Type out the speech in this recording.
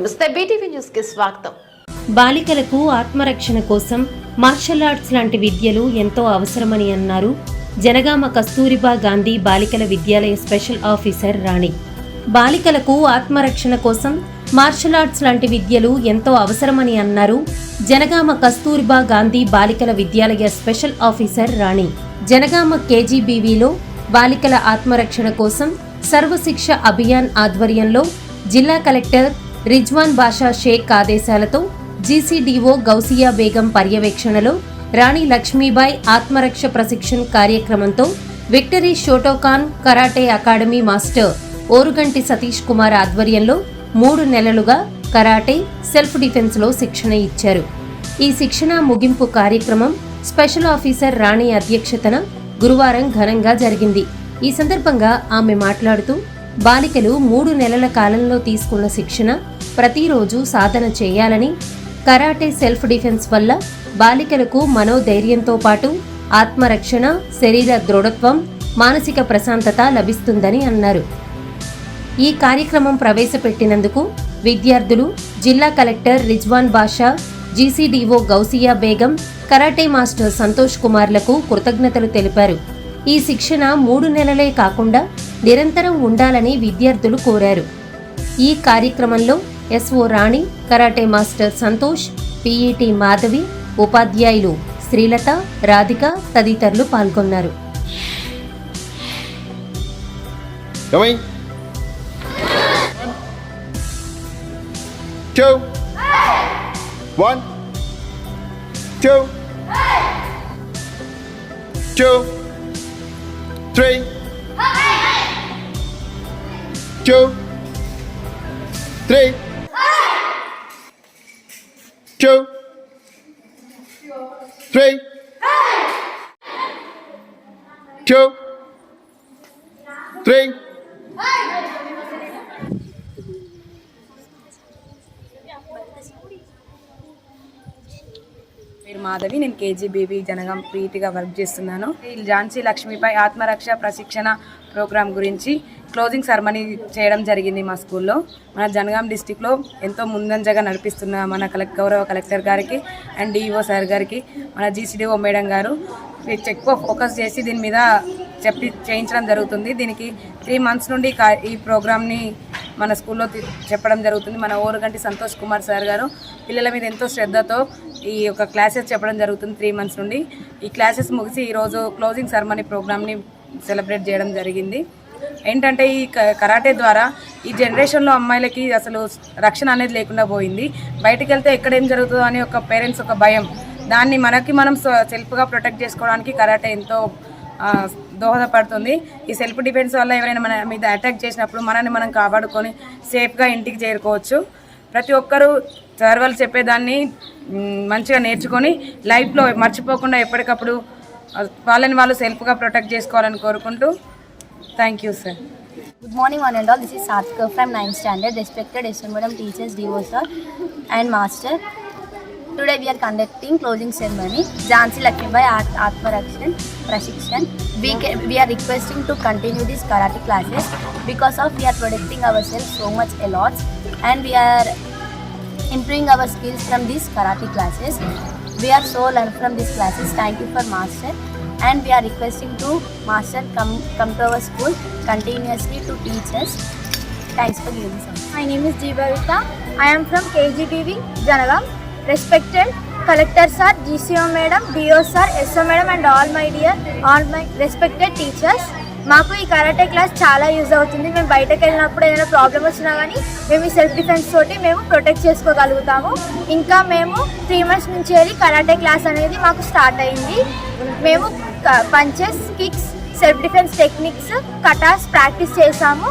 నమస్తే బీటీవీ న్యూస్కి స్వాగతం. బాలికలకు ఆత్మరక్షణ కోసం మార్షల్ ఆర్ట్స్ లాంటి విద్యలు ఎంతో అవసరమని అన్నారు జనగామ కస్తూరిబా గాంధీ బాలికల విద్యాలయ స్పెషల్ ఆఫీసర్ రాణి. బాలికలకు ఆత్మరక్షణ కోసం మార్షల్ ఆర్ట్స్ లాంటి విద్యలు ఎంతో అవసరమని అన్నారు జనగామ కస్తూరిబా గాంధీ బాలికల విద్యాలయ స్పెషల్ ఆఫీసర్ రాణి. జనగామ కేజీబీవీలో బాలికల ఆత్మరక్షణ కోసం సర్వశిక్ష అభియాన్ ఆధ్వర్యంలో జిల్లా కలెక్టర్ రిజ్వాన్ బాషా షేక్ ఆదేశాలతో జీసీడీఓ గౌసియా బేగం పర్యవేక్షణలో రాణి లక్ష్మీబాయి ఆత్మరక్ష ప్రశిక్షణ్ కార్యక్రమంతో victory Shotokan karate academy master Oruganti Satish Kumar ఆధ్వర్యంలో మూడు నెలలుగా కరాటే సెల్ఫ్ డిఫెన్స్లో శిక్షణ ఇచ్చారు. ఈ శిక్షణ ముగింపు కార్యక్రమం స్పెషల్ ఆఫీసర్ రాణి అధ్యక్షతన గురువారం ఘనంగా జరిగింది. ఈ సందర్భంగా ఆమె మాట్లాడుతూ బాలికలు మూడు నెలల కాలంలో తీసుకున్న శిక్షణ ప్రతిరోజు సాధన చేయాలని కరాటే సెల్ఫ్ డిఫెన్స్ వల్ల బాలికలకు మనోధైర్యంతో పాటు ఆత్మరక్షణ శరీర దృఢత్వం మానసిక ప్రశాంతత లభిస్తుందని అన్నారు. ఈ కార్యక్రమం ప్రవేశపెట్టినందుకు విద్యార్థులు జిల్లా collector Rizwan Basha GCDO Gousia Begum karate master Santosh కుమార్లకు కృతజ్ఞతలు తెలిపారు. ఈ శిక్షణ మూడు నెలలే కాకుండా నిరంతరం ఉండాలని విద్యార్థులు కోరారు ఈ కార్యక్రమంలో SO Rani karate master Santosh PET Madhavi ఉపాధ్యాయులు శ్రీలత రాధిక తదితరులు పాల్గొన్నారు Two. One. Two. Two. Three. Two. Three. Two. Three. Two. Three. పేరు మాధవి నేను కేజీబీబీ జనగం ప్రీతిగా వర్క్ చేస్తున్నాను ఈ ఝాన్సీ లక్ష్మిపై ఆత్మరక్ష ప్రశిక్షణ ప్రోగ్రాం గురించి క్లోజింగ్ సెరమనీ చేయడం జరిగింది మా స్కూల్లో. మన జనగాం డిస్టిక్లో ఎంతో ముందంజగా నడిపిస్తున్న మన కలెక్ గౌరవ కలెక్టర్ గారికి అండ్ డిఈఓ సార్ గారికి మన జీసీడీఓ మేడం గారు ఎక్కువ ఫోకస్ చేసి దీని మీద చెప్పి చేయించడం జరుగుతుంది. దీనికి త్రీ మంత్స్ నుండి కా- ఈ ప్రోగ్రామ్ని మన స్కూల్లో తి- చెప్పడం జరుగుతుంది. మన ఓరుగంటి సంతోష్ కుమార్ సార్ గారు పిల్లల మీద ఎంతో శ్రద్ధతో ఈ యొక్క క్లాసెస్ చెప్పడం జరుగుతుంది త్రీ మంత్స్ నుండి. ఈ క్లాసెస్ ముగిసి ఈరోజు క్లోజింగ్ సెరమనీ ప్రోగ్రామ్ని సెలబ్రేట్ చేయడం జరిగింది. ఏంటంటే ఈ క- కరాటే ద్వారా ఈ జనరేషన్లో అమ్మాయిలకి అసలు రక్షణ అనేది లేకుండా పోయింది. బయటికి వెళ్తే ఎక్కడ ఏం జరుగుతుందో అని ఒక పేరెంట్స్ ఒక భయం. దాన్ని మనకి మనం సెల్ఫ్గా ప్రొటెక్ట్ చేసుకోవడానికి కరాటే ఎంతో దోహదపడుతుంది. ఈ సెల్ఫ్ డిఫెన్స్ వల్ల ఎవరైనా మన మీద అటాక్ చేసినప్పుడు మనల్ని మనం కాపాడుకొని సేఫ్గా ఇంటికి చేరుకోవచ్చు. ప్రతి ఒక్కరూ సార్ వాళ్ళు చెప్పేదాన్ని మంచిగా నేర్చుకొని లైఫ్లో మర్చిపోకుండా ఎప్పటికప్పుడు వాళ్ళని వాళ్ళు సెల్ఫ్గా ప్రొటెక్ట్ చేసుకోవాలని కోరుకుంటూ Thank you, sir. Good morning, one and all. This is Satka from 9th standard, respected SMM teachers, DO sir, and master. Today we are conducting closing ceremony, Jansi by Atmarakshan Prashikshan. We, can, we are requesting to continue these karate classes because of we are protecting ourselves so much a lot and we are improving our skills from these karate classes. We are so learned from these classes. Thank you for master. And we are requesting to master come come to our school continuously to teach us. Thanks for giving us. My name is Jeevarita. I am from KGBV, Janagam. Respected Collector Sir, GCO Madam, DO Sir, SO Madam and all my dear, all my respected teachers. మాకు ఈ karate class చాలా use అవుతుంది. మేము బయటకు వెళ్ళినప్పుడు ఏదైనా problem వచ్చినా కానీ మేము ఈ సెల్ఫ్ డిఫెన్స్ తోటి మేము ప్రొటెక్ట్ చేసుకోగలుగుతాము. ఇంకా మేము త్రీ మంత్స్ నుంచి వెళ్ళి కరాటే క్లాస్ అనేది మాకు స్టార్ట్ అయింది. మేము punches kicks self defence techniques katas practice చేసాము.